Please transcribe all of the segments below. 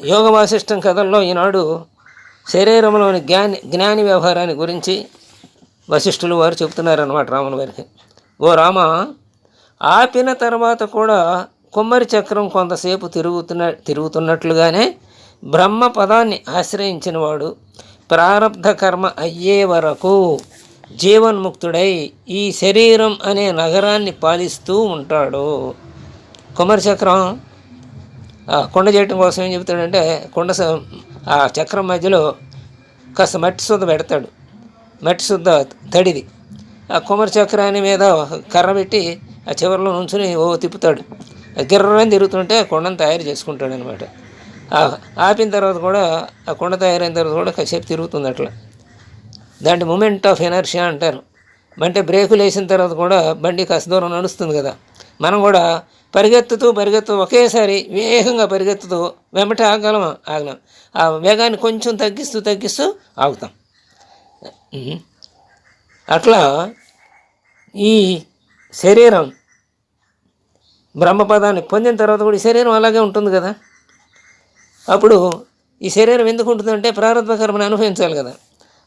యోగ వాసిష్టం కథల్లో ఈనాడు శరీరంలోని జ్ఞాని జ్ఞాని వ్యవహారాన్ని గురించి వశిష్ఠులు వారు చెబుతున్నారన్నమాట రాముని వారికి. ఓ రామ ఆపిన తర్వాత కూడా కుమ్మరి చక్రం కొంతసేపు తిరుగుతున్న తిరుగుతున్నట్లుగానే బ్రహ్మ పదాన్ని ఆశ్రయించిన వాడు కర్మ అయ్యే వరకు జీవన్ముక్తుడై ఈ శరీరం అనే నగరాన్ని పాలిస్తూ ఉంటాడు. కుమరి చక్రం కొండ చేయటం కోసం ఏం చెబుతాడంటే కొండ స- ఆ చక్రం మధ్యలో కాస్త మట్టి శుద్ధ పెడతాడు. మట్టి శుద్ధ తడిది. ఆ కుమరి చక్రాన్ని మీద కర్ర పెట్టి ఆ చివరిలో నుంచుని ఓ తిప్పుతాడు. ఆ గిర్రని తిరుగుతుంటే కొండను తయారు చేసుకుంటాడు అనమాట ఆపిన తర్వాత కూడా ఆ కొండ తయారైన తర్వాత కూడా కాసేపు తిరుగుతుంది అట్లా. దాంట్లో మూమెంట్ ఆఫ్ ఎనర్షియా అంటారు. అంటే బ్రేకులు వేసిన తర్వాత కూడా బండి కాస్త దూరం నడుస్తుంది కదా. మనం కూడా పరిగెత్తుతూ పరిగెత్తు ఒకేసారి వేగంగా పరిగెత్తుతూ వెంబట ఆగలం ఆగలం. ఆ వేగాన్ని కొంచెం తగ్గిస్తూ తగ్గిస్తూ ఆగుతాం. అట్లా ఈ శరీరం బ్రహ్మపదాన్ని పొందిన తర్వాత కూడా ఈ శరీరం అలాగే ఉంటుంది కదా? అప్పుడు ఈ శరీరం ఎందుకు ఉంటుందంటే ప్రారంభ కర్మను అనుభవించాలి కదా.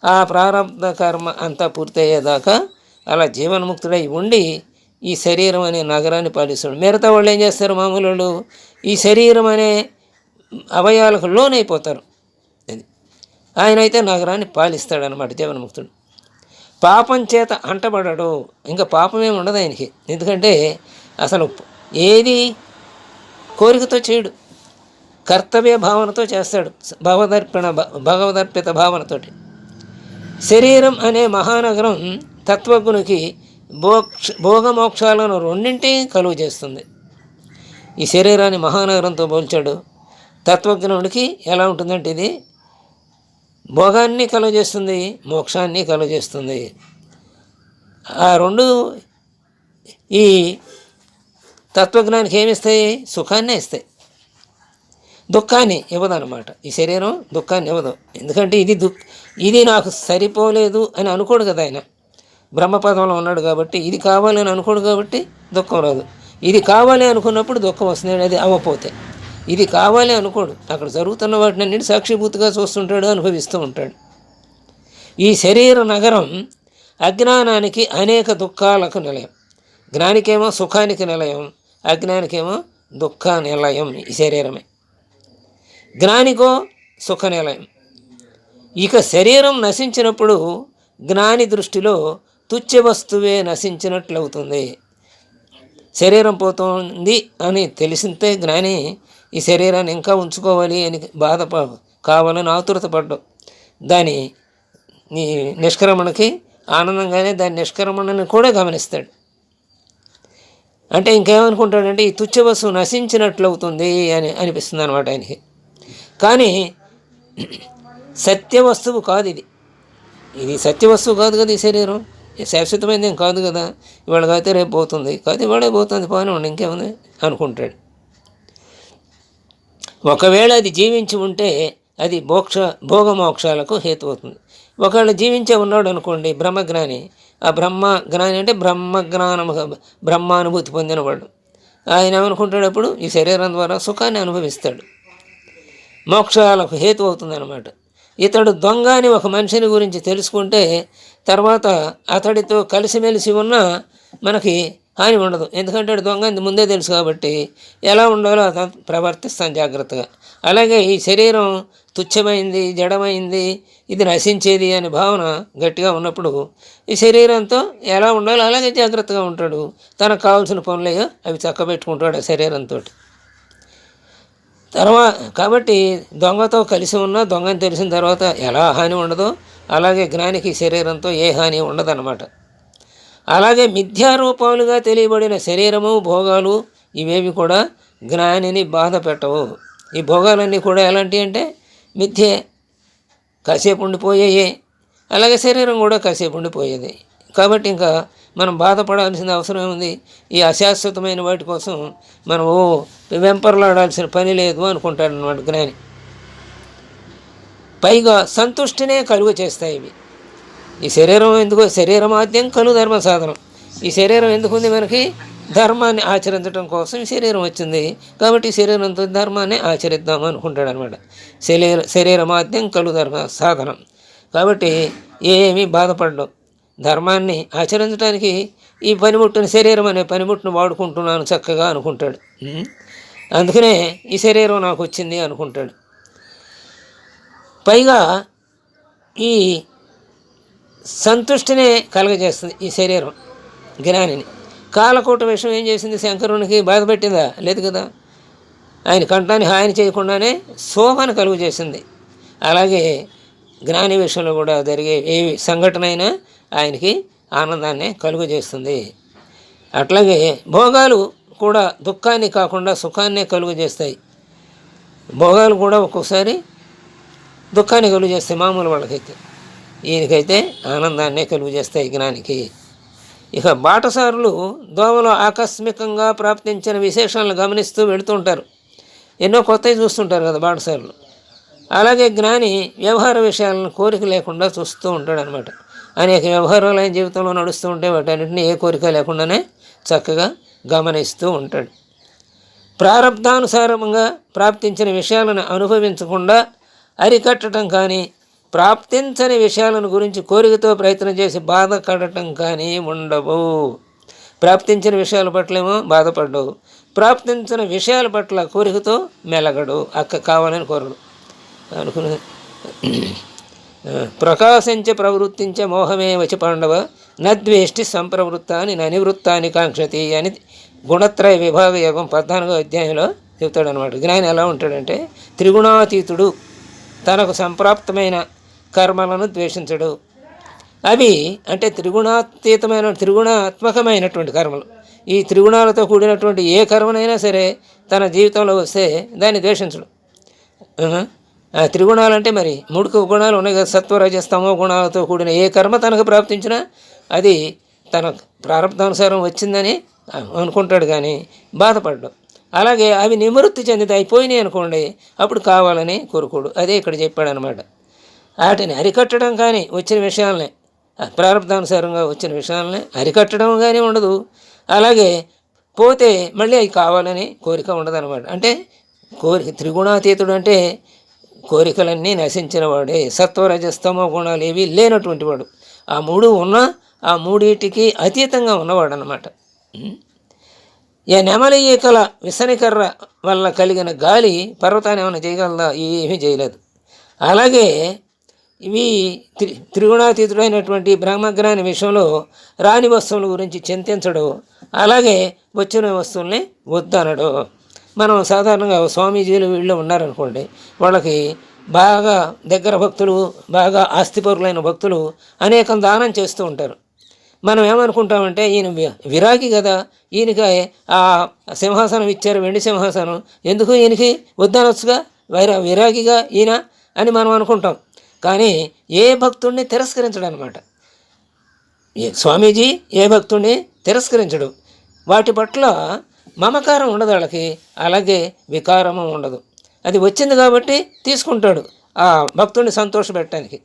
ఆ ప్రారంభ కర్మ అంతా పూర్తయ్యేదాకా అలా జీవన్ముక్తుడై ఉండి ఈ శరీరం అనే నగరాన్ని పాలిస్తాడు. మిగతా వాళ్ళు ఏం చేస్తారు? మామూలు వాళ్ళు ఈ శరీరం అనే అవయాలకు లోనైపోతారు. అది. ఆయన అయితే నగరాన్ని పాలిస్తాడనమాట జీవన్ముక్తుడు పాపం చేత అంటబడడు. ఇంకా పాపమే ఉండదు ఆయనకి. ఎందుకంటే అసలు ఏది కోరికతో చేయడు. కర్తవ్య భావనతో చేస్తాడు. భగవదర్పణ భగవదర్పిత భావనతోటి. శరీరం అనే మహానగరం తత్వగునికి భోక్ష భోగమోక్షాలను రెండింటి కలుగు చేస్తుంది. ఈ శరీరాన్ని మహానగరంతో పోల్చాడు. తత్వజ్ఞుడికి ఎలా ఉంటుందంటే ఇది భోగాన్ని కలుగజేస్తుంది మోక్షాన్ని కలుగజేస్తుంది ఆ రెండు ఈ తత్వజ్ఞానికి ఏమిస్తాయి సుఖాన్నే ఇస్తాయి. దుఃఖాన్ని ఇవ్వదన్నమాట. ఈ శరీరం దుఃఖాన్ని ఇవ్వదు. ఎందుకంటే ఇది దుఃఖ ఇది నాకు సరిపోలేదు అని అనుకోడు కదా ఆయన. బ్రహ్మపదంలో ఉన్నాడు కాబట్టి ఇది కావాలి అని అనుకోడు కాబట్టి దుఃఖం రాదు. ఇది కావాలి అనుకున్నప్పుడు దుఃఖం వస్తుంది అది అవ్వపోతే ఇది కావాలి అనుకోడు. అక్కడ జరుగుతున్న వాటిని అన్నిటి సాక్షిభూతిగా చూస్తుంటాడు అనుభవిస్తూ ఉంటాడు. ఈ శరీర నగరం అజ్ఞానానికి అనేక దుఃఖాలకు నిలయం. జ్ఞానికేమో సుఖానికి నిలయం అజ్ఞానికేమో దుఃఖ నిలయం ఈ శరీరమే. జ్ఞానికో సుఖ నిలయం. ఇక శరీరం నశించినప్పుడు జ్ఞాని దృష్టిలో తుచ్చ వస్తువే నశించినట్లవుతుంది. శరీరం పోతుంది అని తెలిసింతే జ్ఞాని ఈ శరీరాన్ని ఇంకా ఉంచుకోవాలి అని బాధ కావాలని ఆతురత పడ్డం. దాని నీ నిష్క్రమణకి ఆనందంగానే దాని నిష్క్రమణని కూడా గమనిస్తాడు. అంటే ఇంకేమనుకుంటాడంటే ఈ తుచ్చ వస్తువు నశించినట్లవుతుంది అని అనిపిస్తుంది అనమాట ఆయనకి. కానీ సత్య వస్తువు కాదు ఇది. ఇది సత్య వస్తువు కాదు కదా ఈ శరీరం. శాశ్వతమైంది శాశ్వతమైనది ఏం కాదు కదా. ఇవాళ కాకపోతే రేపు పోతుంది. కాదు ఇవాళే పోతుంది. పోనీ ఉండి ఇంకేముంది అనుకుంటాడు. ఒకవేళ అది జీవించి ఉంటే అది మోక్ష భోగమోక్షాలకు హేతు అవుతుంది ఒకవేళ జీవించే ఉన్నాడు అనుకోండి బ్రహ్మజ్ఞాని. ఆ బ్రహ్మ జ్ఞాని అంటే బ్రహ్మజ్ఞానం బ్రహ్మానుభూతి పొందినవాడు ఆయన ఏమనుకుంటాడు అప్పుడు ఈ శరీరం ద్వారా సుఖాన్ని అనుభవిస్తాడు. మోక్షాలకు హేతు అవుతుందన్నమాట ఇతడు దొంగ అని ఒక మనిషిని గురించి తెలుసుకుంటే తర్వాత అతడితో కలిసిమెలిసి ఉన్న మనకి హాని ఉండదు. ఎందుకంటే దొంగ ముందే తెలుసు కాబట్టి ఎలా ఉండాలో అతను ప్రవర్తిస్తాను జాగ్రత్తగా. అలాగే ఈ శరీరం తుచ్చమైంది జడమైంది ఇది నశించేది అనే భావన గట్టిగా ఉన్నప్పుడు ఈ శరీరంతో ఎలా ఉండాలో అలాగే జాగ్రత్తగా ఉంటాడు. తనకు కావాల్సిన పనులయ్యో అవి చక్కబెట్టుకుంటాడు ఆ శరీరంతో తర్వాత కాబట్టి దొంగతో కలిసి ఉన్న దొంగని తెలిసిన తర్వాత ఎలా హాని ఉండదో అలాగే జ్ఞానికి శరీరంతో ఏ హాని ఉండదన్నమాట. అలాగే మిథ్యారూపాలుగా తెలియబడిన శరీరము భోగాలు ఇవేవి కూడా జ్ఞానిని బాధ పెట్టవు. ఈ భోగాలన్నీ కూడా ఎలాంటివి అంటే మిథ్యే. కాసేపు ఉండిపోయాయి. అలాగే శరీరం కూడా కాసేపు ఉండిపోయేది. కాబట్టి ఇంకా మనం బాధపడాల్సిన అవసరం ఏముంది? ఈ అశాశ్వతమైన వాటి కోసం మనం ఓ వెంపర్లాడాల్సిన పని లేదు అనుకుంటాడు అన్నమాట జ్ఞాని. పైగా సంతుష్టినే కలుగ చేస్తాయి ఇవి. ఈ శరీరం ఎందుకు శరీరమాద్యం కలు ధర్మ సాధనం. ఈ శరీరం ఎందుకుంది మనకి? ధర్మాన్ని ఆచరించడం కోసం ఈ శరీరం వచ్చింది. కాబట్టి శరీరంతో ధర్మాన్ని ఆచరిద్దాం అనుకుంటాడు అనమాట శరీర శరీర మాధ్యం కలు ధర్మ సాధనం. కాబట్టి ఏమీ బాధపడడం. ధర్మాన్ని ఆచరించడానికి ఈ పనిముట్టుని శరీరం అనే పనిముట్టును వాడుకుంటున్నాను చక్కగా అనుకుంటాడు. అందుకనే ఈ శరీరం నాకు వచ్చింది అనుకుంటాడు. పైగా ఈ సంతుష్టినే కలగజేస్తుంది ఈ శరీరం జ్ఞానిని. కాలకూట విషయం ఏం చేసింది? శంకరునికి బాధపెట్టిందా లేదు కదా. ఆయన కంఠాన్ని హాని చేయకుండానే శోభను కలుగు చేసింది అలాగే జ్ఞాని విషయంలో కూడా జరిగే ఏ సంఘటన అయినా ఆయనకి ఆనందాన్ని కలుగు చేస్తుంది అట్లాగే భోగాలు కూడా దుఃఖాన్ని కాకుండా సుఖాన్నే కలుగు చేస్తాయి భోగాలు కూడా ఒక్కొక్కసారి దుఃఖాన్ని కలుగు చేస్తాయి మామూలు వాళ్ళకైతే. ఈయనకైతే ఆనందాన్నే కలుగు చేస్తాయి జ్ఞానికి. ఇక బాటసారులు దోమలో ఆకస్మికంగా ప్రాప్తించిన విశేషాలను గమనిస్తూ వెళుతుంటారు ఎన్నో కొత్తవి చూస్తుంటారు కదా బాటసారులు. అలాగే జ్ఞాని వ్యవహార విషయాలను కోరిక లేకుండా చూస్తూ ఉంటాడు అనమాట అనేక వ్యవహారాలు ఆయన జీవితంలో నడుస్తూ ఉంటే వాటన్నింటినీ ఏ కోరిక లేకుండానే చక్కగా గమనిస్తూ ఉంటాడు. ప్రారంధానుసారంగా ప్రాప్తించిన విషయాలను అనుభవించకుండా అరికట్టడం కానీ ప్రాప్తించని విషయాలను గురించి కోరికతో ప్రయత్నం చేసి బాధపడటం కానీ ఉండవు. ప్రాప్తించిన విషయాల పట్లేమో బాధపడవు. ప్రాప్తించిన విషయాల పట్ల కోరికతో మెలగడు అక్క కావాలని కోరడు. అనుకుని ప్రకాశించ ప్రవృత్తించ మోహమే వచ్చి పాండవ నద్వేష్టి సంప్రవృత్తాన్ని ననివృత్తాన్ని కాంక్షతి అని గుణత్రయ విభాగ యోగం పద్నాలుగో అధ్యాయంలో చెప్తాడనమాట జ్ఞాని ఎలా ఉంటాడంటే త్రిగుణాతీతుడు తనకు సంప్రాప్తమైన కర్మలను ద్వేషించడు. అవి అంటే త్రిగుణాతీతమైన త్రిగుణాత్మకమైనటువంటి కర్మలు. ఈ త్రిగుణాలతో కూడినటువంటి ఏ కర్మనైనా సరే తన జీవితంలో వస్తే దాన్ని ద్వేషించడు. త్రిగుణాలంటే ఆ మరి మూడు గుణాలు ఉన్నాయి కదా సత్వరజస్తమో గుణాలతో కూడిన ఏ కర్మ తనకు ప్రాప్తించినా అది తన ప్రారంభానుసారం వచ్చిందని అనుకుంటాడు కానీ బాధపడ్డం. అలాగే అవి నివృత్తి చెందితే అయిపోయినాయి అనుకోండి అప్పుడు కావాలని కోరుకోడు. అదే ఇక్కడ చెప్పాడనమాట. వాటిని అరికట్టడం కానీ వచ్చిన విషయాలనే ప్రారంభానుసారంగా వచ్చిన విషయాలనే అరికట్టడం కానీ ఉండదు. అలాగే పోతే మళ్ళీ అవి కావాలని కోరిక ఉండదు అనమాట అంటే కోరిక త్రిగుణాతీతుడు అంటే కోరికలన్నీ నశించిన వాడే. గుణాలు ఏవి లేనటువంటి వాడు. ఆ మూడు ఉన్నా ఆ మూడింటికి అతీతంగా ఉన్నవాడు అనమాట ఈ నెమలి ఈకల విసనికర్ర వల్ల కలిగిన గాలి పర్వతాన్ని ఏమైనా చేయగలదా? ఏమీ చేయలేదు. అలాగే ఇవి త్రి త్రిగుణాతీతుడైనటువంటి బ్రహ్మగ్రహణ విషయంలో రాని వస్తువుల గురించి చింతించడు. అలాగే వచ్చిన వస్తువుల్ని వద్దనడు. మనం సాధారణంగా స్వామీజీలు వీళ్ళు ఉన్నారనుకోండి వాళ్ళకి బాగా దగ్గర భక్తులు బాగా ఆస్తిపరులైన భక్తులు అనేకం దానం చేస్తూ ఉంటారు. మనం ఏమనుకుంటామంటే ఈయన విరాగి కదా ఈయనకి ఆ సింహాసనం ఇచ్చారు వెండి సింహాసనం. ఎందుకు ఈయనకి వద్దనొచ్చుగా వైరా విరాగిగా ఈయన అని మనం అనుకుంటాం. కానీ ఏ భక్తుడిని తిరస్కరించడం అనమాట ఏ స్వామీజీ ఏ భక్తుడిని తిరస్కరించడు. వాటి పట్ల మమకారం ఉండదు వాళ్ళకి అలాగే వికారము ఉండదు. అది వచ్చింది కాబట్టి తీసుకుంటాడు ఆ భక్తుడిని సంతోషపెట్టడానికి.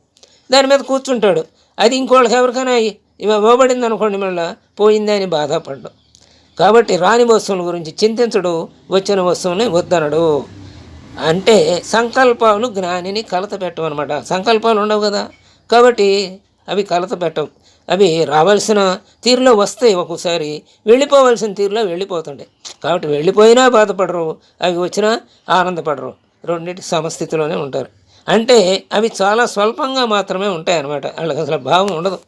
దాని మీద కూర్చుంటాడు. అది ఇంకోళ్ళకి ఎవరికైనా ఇవ్వబడింది అనుకోండి మళ్ళీ పోయిందే అని బాధపడ్డం. కాబట్టి రాని వస్తువుల గురించి చింతించడు వచ్చిన వస్తువుని వద్దనడు. అంటే సంకల్పాలు జ్ఞానిని కలత పెట్టవన్నమాట సంకల్పాలు ఉండవు కదా. కాబట్టి అవి కలత పెట్టవు. అవి రావాల్సిన తీరులో వస్తాయి ఒక్కోసారి. వెళ్ళిపోవాల్సిన తీరులో వెళ్ళిపోతుండే కాబట్టి వెళ్ళిపోయినా బాధపడరు అవి వచ్చినా ఆనందపడరు. రెండింటి సమస్థితిలోనే ఉంటారు. అంటే అవి చాలా స్వల్పంగా మాత్రమే ఉంటాయి అన్నమాట వాళ్ళకి అసలు భావం ఉండదు.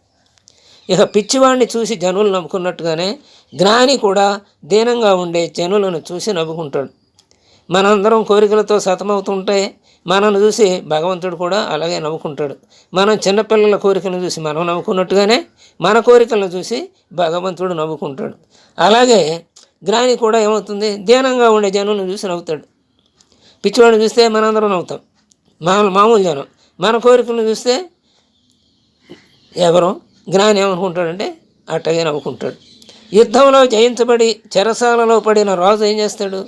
ఇక పిచ్చివాడిని చూసి జనులు నవ్వుకున్నట్టుగానే జ్ఞాని కూడా దీనంగా ఉండే జనులను చూసి నవ్వుకుంటాడు. మనందరం కోరికలతో సతమవుతుంటే మనల్ని చూసి భగవంతుడు కూడా అలాగే నవ్వుకుంటాడు. మనం చిన్నపిల్లల కోరికలను చూసి మనం నవ్వుకున్నట్టుగానే మన కోరికలను చూసి భగవంతుడు నవ్వుకుంటాడు. అలాగే జ్ఞాని కూడా ఏమవుతుంది? దీనంగా ఉండే జనులను చూసి నవ్వుతాడు. పిచ్చివాడిని చూస్తే మనందరం నవ్వుతాం. మా మామూలు జనం. మన కోరికలను చూస్తే ఎవరు? జ్ఞాని ఏమనుకుంటాడంటే అట్టగే నవ్వుకుంటాడు. యుద్ధంలో జయించబడి చెరసాలలో పడిన రాజు ఏం చేస్తాడు?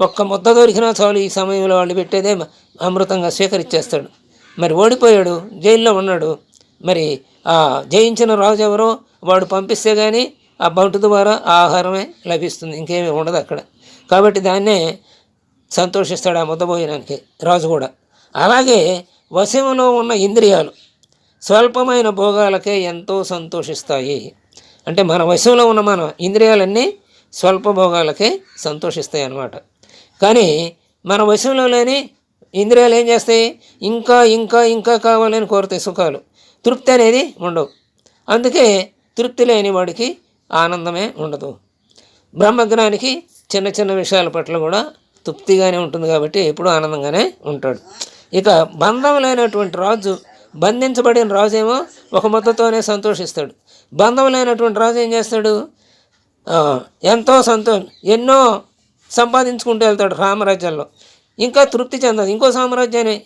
ఒక్క ముద్ద దొరికినా చాలు ఈ సమయంలో వాళ్ళు పెట్టేదే అమృతంగా స్వీకరించేస్తాడు మరి ఓడిపోయాడు జైల్లో ఉన్నాడు. మరి ఆ జయించిన రాజు ఎవరో వాడు పంపిస్తే కానీ ఆ బంటు ద్వారా ఆ ఆహారమే లభిస్తుంది ఇంకేమీ ఉండదు అక్కడ. కాబట్టి దాన్నే సంతోషిస్తాడు ఆ ముద్దబోయడానికి రాజు కూడా. అలాగే వశంలో ఉన్న ఇంద్రియాలు స్వల్పమైన భోగాలకే ఎంతో సంతోషిస్తాయి. అంటే మన వశంలో ఉన్న మన ఇంద్రియాలన్నీ స్వల్ప భోగాలకే సంతోషిస్తాయి అన్నమాట. కానీ మన వశంలో లేని ఇంద్రియాలు ఏం చేస్తాయి? ఇంకా ఇంకా ఇంకా కావాలని కోరుతాయి సుఖాలు. తృప్తి అనేది ఉండవు. అందుకే తృప్తి లేని వాడికి ఆనందమే ఉండదు. బ్రహ్మజ్ఞానికి చిన్న చిన్న విషయాల పట్ల కూడా తృప్తిగానే ఉంటుంది కాబట్టి ఎప్పుడూ ఆనందంగానే ఉంటాడు. ఇక బంధం లేనటువంటి రాజు బంధించబడిన రాజేమో ఒక ముద్దతోనే సంతోషిస్తాడు. బంధం లేనటువంటి రాజు ఏం చేస్తాడు? ఎంతో సంతోషం ఎన్నో సంపాదించుకుంటూ వెళ్తాడు రామరాజ్యంలో ఇంకా తృప్తి చెందదు. ఇంకో సామ్రాజ్యాన్ని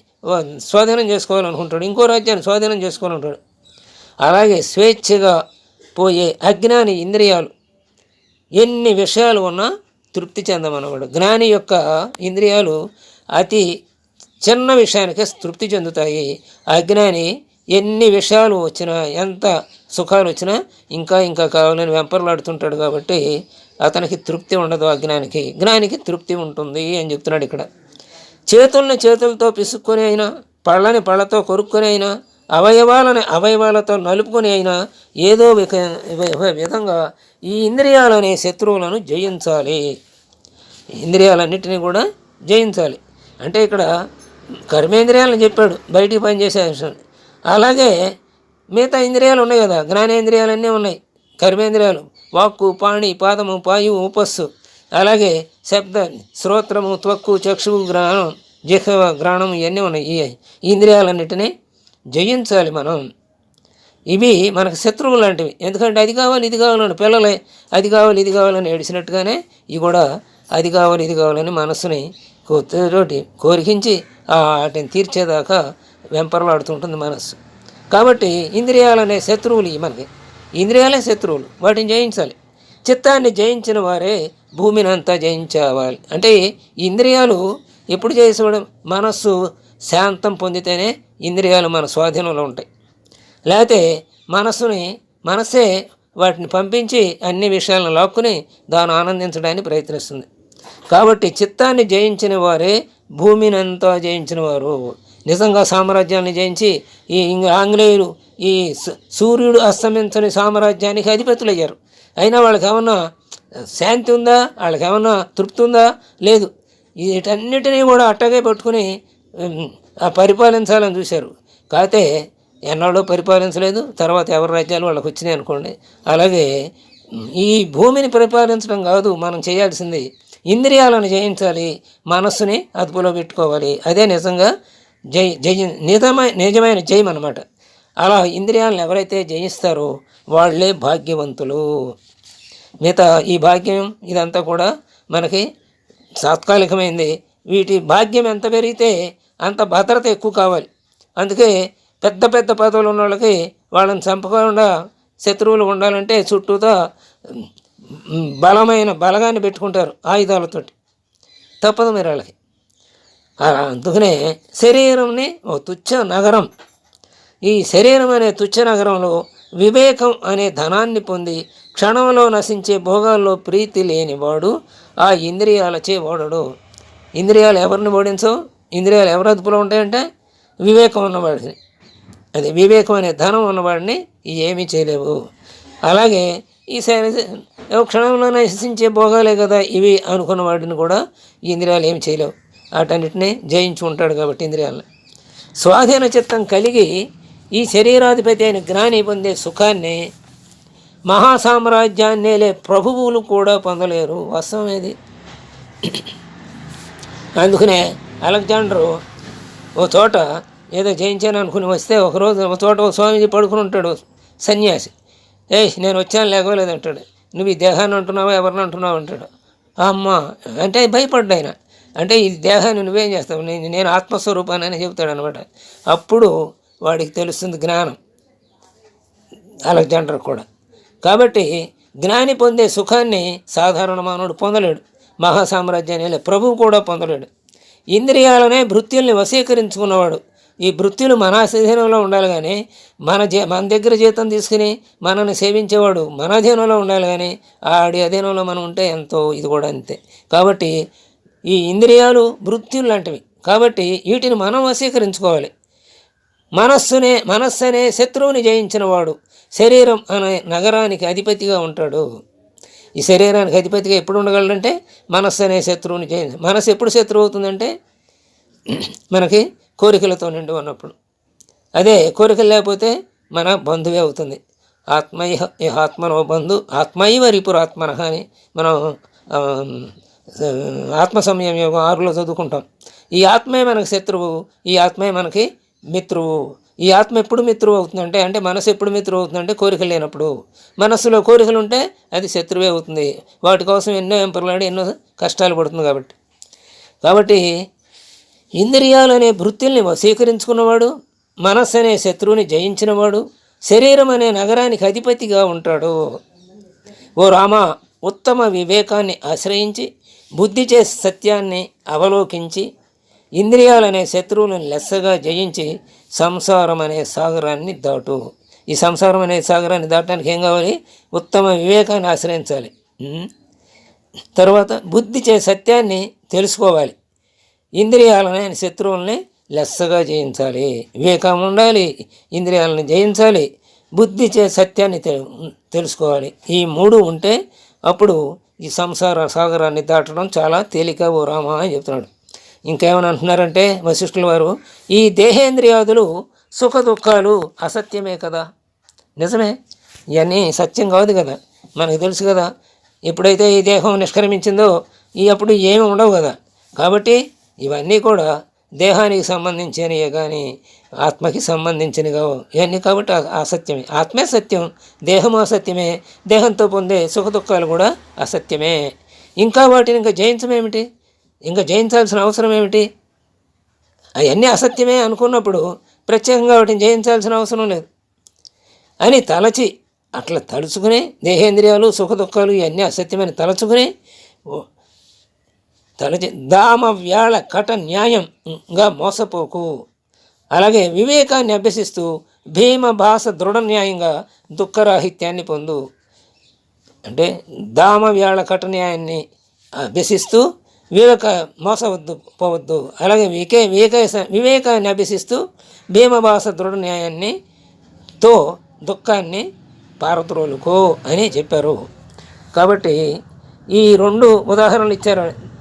స్వాధీనం చేసుకోవాలనుకుంటాడు. ఇంకో రాజ్యాన్ని స్వాధీనం చేసుకోవాలంటాడు అలాగే స్వేచ్ఛగా పోయే అజ్ఞాని ఇంద్రియాలు ఎన్ని విషయాలు ఉన్నా తృప్తి చెందమన్నవాడు జ్ఞాని యొక్క ఇంద్రియాలు అతి చిన్న విషయానికే తృప్తి చెందుతాయి. అజ్ఞాని ఎన్ని విషయాలు వచ్చినా ఎంత సుఖాలు వచ్చినా ఇంకా ఇంకా కావాలని వెంపర్లాడుతుంటాడు కాబట్టి అతనికి తృప్తి ఉండదు అజ్ఞానికి. జ్ఞానికి తృప్తి ఉంటుంది అని చెప్తున్నాడు ఇక్కడ. చేతుల్ని చేతులతో పిసుక్కొని అయినా పళ్ళని పళ్ళతో కొరుక్కొని అయినా అవయవాలని అవయవాలతో నలుపుకొని అయినా ఏదో విక విధంగా ఈ ఇంద్రియాలనే శత్రువులను జయించాలి. ఇంద్రియాలన్నిటినీ కూడా జయించాలి. అంటే ఇక్కడ కర్మేంద్రియాలను చెప్పాడు బయటికి పనిచేసే అంశం. అలాగే మిగతా ఇంద్రియాలు ఉన్నాయి కదా జ్ఞానేంద్రియాలన్నీ ఉన్నాయి. కర్మేంద్రియాలు వాక్కు పాణి పాదము పాయువు ఉపస్సు. అలాగే శబ్ద శ్రోత్రము త్వక్కు చక్షువు గ్రహణం జిహ్వ గ్రహణం ఇవన్నీ ఉన్నాయి. ఈ ఇంద్రియాలన్నిటినీ జయించాలి మనం. ఇవి మనకు శత్రువు లాంటివి. ఎందుకంటే అది కావాలి ఇది కావాలని పిల్లలే అది కావాలి ఇది కావాలని ఏడిచినట్టుగానే ఇవి కూడా అది కావాలి ఇది కావాలని మనస్సుని తోటి కోరికించి ఆ వాటిని తీర్చేదాకా వెంపరలాడుతుంటుంది మనస్సు. కాబట్టి ఇంద్రియాలనే శత్రువులు మనకి. ఇంద్రియాలే శత్రువులు వాటిని జయించాలి. చిత్తాన్ని జయించిన వారే భూమిని అంతా జయించవాలి అంటే ఇంద్రియాలు ఎప్పుడు చేసుకోవడం మనస్సు శాంతం పొందితేనే ఇంద్రియాలు మన స్వాధీనంలో ఉంటాయి. లేకపోతే మనస్సుని మనసే వాటిని పంపించి అన్ని విషయాలను లాక్కుని దాన్ని ఆనందించడానికి ప్రయత్నిస్తుంది. కాబట్టి చిత్తాన్ని జయించిన వారే భూమిని అంతా జయించిన వారు నిజంగా సామ్రాజ్యాన్ని జయించి ఈ ఆంగ్లేయులు ఈ సూ- సూర్యుడు అస్తమించని సామ్రాజ్యానికి అధిపతులయ్యారు. అయినా వాళ్ళకి ఏమన్నా శాంతి ఉందా? వాళ్ళకి ఏమన్నా తృప్తి ఉందా? లేదు. వీటన్నిటినీ కూడా అట్టగే పట్టుకుని పరిపాలించాలని చూశారు. కాకపోతే ఎన్నాళ్ళో పరిపాలించలేదు. తర్వాత ఎవరి రాజ్యాలు వాళ్ళకి వచ్చినాయి అనుకోండి. అలాగే ఈ భూమిని పరిపాలించడం కాదు మనం చేయాల్సింది ఇంద్రియాలను జయించాలి మనస్సుని అదుపులో పెట్టుకోవాలి. అదే నిజంగా జై జయ నిజమైన నిజమైన జయం అనమాట అలా ఇంద్రియాలను ఎవరైతే జయిస్తారో వాళ్ళే భాగ్యవంతులు. మిగతా ఈ భాగ్యం ఇదంతా కూడా మనకి తాత్కాలికమైంది వీటి భాగ్యం ఎంత పెరిగితే అంత భద్రత ఎక్కువ కావాలి. అందుకే పెద్ద పెద్ద పదవులు ఉన్న వాళ్ళకి వాళ్ళని చంపకుండా శత్రువులు ఉండాలంటే చుట్టూతో బలమైన బలగాన్ని పెట్టుకుంటారు ఆయుధాలతోటి. తప్పదు మీరు వాళ్ళకి. అందుకనే శరీరంని ఓ తుచ్చ నగరం. ఈ శరీరం అనే తుచ్చ నగరంలో వివేకం అనే ధనాన్ని పొంది క్షణంలో నశించే భోగాల్లో ప్రీతి లేనివాడు ఆ ఇంద్రియాలచే ఓడడు. ఇంద్రియాలు ఎవరిని ఓడించవు? ఇంద్రియాలు ఎవరి అదుపులో ఉంటాయంటే వివేకం ఉన్నవాడిని. అది వివేకం అనే ధనం ఉన్నవాడిని ఏమీ చేయలేవు. అలాగే ఈ శరీర క్షణంలో నశించే భోగాలే కదా ఇవి అనుకున్న వాడిని కూడా ఇంద్రియాలు ఏమి చేయలేవు. వాటన్నిటిని జయించి ఉంటాడు కాబట్టి ఇంద్రియాలను. స్వాధీన చిత్తం కలిగి ఈ శరీరాధిపతి అయిన జ్ఞాని పొందే సుఖాన్ని మహాసామ్రాజ్యాన్నేలే ప్రభువులు కూడా పొందలేరు. వాస్తవం ఇది అందుకనే అలెగ్జాండరు ఓ చోట ఏదో జయించాను అనుకుని వస్తే ఒకరోజు ఒక చోట ఓ స్వామీజీ పడుకుని ఉంటాడు సన్యాసి. ఏయ్ నేను వచ్చాను లేకపోలేదు అంటాడు. నువ్వు ఈ దేహాన్ని అంటున్నావా ఎవరిని అంటున్నావు అంటాడు. అమ్మ అంటే భయపడ్డా ఆయన. అంటే ఈ దేహాన్ని నువ్వేం చేస్తావు? నేను నేను ఆత్మస్వరూపాన్ని అని చెబుతాడు అనమాట. అప్పుడు వాడికి తెలుస్తుంది జ్ఞానం. అలెగ్జాండర్ కూడా. కాబట్టి జ్ఞాని పొందే సుఖాన్ని సాధారణ మానవుడు పొందలేడు. మహాసామ్రాజ్యాన్ని ప్రభువు కూడా పొందలేడు. ఇంద్రియాలనే భృత్యుల్ని వశీకరించుకున్నవాడు. ఈ వృత్తులు మన అధీనంలో ఉండాలి కానీ మన జీ మన దగ్గర జీతం తీసుకుని మనల్ని సేవించేవాడు మన అధీనంలో ఉండాలి కానీ ఆడి అధీనంలో మనం ఉంటే ఎంతో ఇది కూడా అంతే. కాబట్టి ఈ ఇంద్రియాలు వృత్తులు లాంటివి. కాబట్టి వీటిని మనం వశీకరించుకోవాలి. మనస్సునే మనస్సు అనే శత్రువుని జయించిన వాడు శరీరం అనే నగరానికి అధిపతిగా ఉంటాడు. ఈ శరీరానికి అధిపతిగా ఎప్పుడు ఉండగలడంటే మనస్సు అనే శత్రువుని జయించ మనస్సు ఎప్పుడు శత్రువు అవుతుందంటే మనకి కోరికలతో నిండి ఉన్నప్పుడు. అదే కోరికలు లేకపోతే మన బంధువే అవుతుంది. ఆత్మయ ఆత్మనో బంధు ఆత్మైవ రిపురాత్మన అని మనం ఆత్మ సంయమ యోగం ఆరులో చదువుకుంటాం. ఈ ఆత్మే మనకి శత్రువు ఈ ఆత్మే మనకి మిత్రువు. ఈ ఆత్మ ఎప్పుడు మిత్రువు అవుతుందంటే అంటే మనసు ఎప్పుడు మిత్రువు అవుతుందంటే కోరికలు లేనప్పుడు. మనస్సులో కోరికలు ఉంటే అది శత్రువే అవుతుంది. వాటి కోసం ఎన్నో ఎంపర్లాడి ఎన్నో కష్టాలు పడుతుంది కాబట్టి. కాబట్టి ఇంద్రియాలు అనే వృత్తుల్ని వశీకరించుకున్నవాడు మనస్సు అనే శత్రువుని జయించినవాడు శరీరం అనే నగరానికి అధిపతిగా ఉంటాడు. ఓ రామ ఉత్తమ వివేకాన్ని ఆశ్రయించి బుద్ధి చే సత్యాన్ని అవలోకించి ఇంద్రియాలనే శత్రువులను లెస్సగా జయించి సంసారం అనే సాగరాన్ని దాటు. ఈ సంసారం అనే సాగరాన్ని దాటడానికి ఏం కావాలి? ఉత్తమ వివేకాన్ని ఆశ్రయించాలి. తర్వాత బుద్ధి చే సత్యాన్ని తెలుసుకోవాలి. ఇంద్రియాలని శత్రువుల్ని లెస్సగా జయించాలి. వివేకం ఉండాలి. ఇంద్రియాలను జయించాలి. బుద్ధి చే సత్యాన్ని తెలుసుకోవాలి. ఈ మూడు ఉంటే అప్పుడు ఈ సంసార సాగరాన్ని దాటడం చాలా తేలిక ఓ రామ అని చెప్తున్నాడు. ఇంకేమని అంటున్నారంటే వశిష్ఠుల వారు ఈ దేహేంద్రియాదులు సుఖ దుఃఖాలు అసత్యమే కదా? నిజమే? ఇవన్నీ సత్యం కాదు కదా? మనకు తెలుసు కదా. ఎప్పుడైతే ఈ దేహం నిష్క్రమించిందో ఈ అప్పుడు ఏమి ఉండవు కదా. కాబట్టి ఇవన్నీ కూడా దేహానికి సంబంధించినవే కానీ ఆత్మకి సంబంధించినగా ఇవన్నీ కాబట్టి అసత్యమే. ఆత్మే సత్యం దేహము అసత్యమే దేహంతో పొందే సుఖ దుఃఖాలు కూడా అసత్యమే. ఇంకా వాటిని ఇంకా జయించమేమిటి? ఇంకా జయించాల్సిన అవసరం ఏమిటి? అవన్నీ అసత్యమే అనుకున్నప్పుడు ప్రత్యేకంగా వాటిని జయించాల్సిన అవసరం లేదు. అని తలచి అట్లా తలుచుకుని దేహేంద్రియాలు సుఖ దుఃఖాలు ఇవన్నీ అసత్యమని తలచుకుని ఓ- తలచి దామ వ్యాళ కట న్యాయంగా మోసపోకు. అలాగే వివేకాన్ని అభ్యసిస్తూ భీమ భాష దృఢ న్యాయంగా దుఃఖరాహిత్యాన్ని పొందు. అంటే దామ వ్యాళ కట న్యాయాన్ని అభ్యసిస్తూ వివేక మోసవద్దు పోవద్దు. అలాగే వికే వివేక వివేకాన్ని అభ్యసిస్తూ భీమభాష దృఢ న్యాయాన్ని తో దుఃఖాన్ని పారద్రోలుకో అని చెప్పారు. కాబట్టి ఈ రెండు ఉదాహరణలు ఇచ్చారు.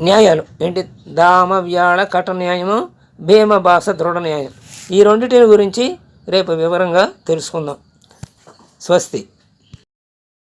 న్యాయాలు ఏంటి? దామ వ్యాళ కట న్యాయము భీమ భాష దృఢ న్యాయం. ఈ రెండింటిని గురించి రేపు వివరంగా తెలుసుకుందాం. స్వస్తి.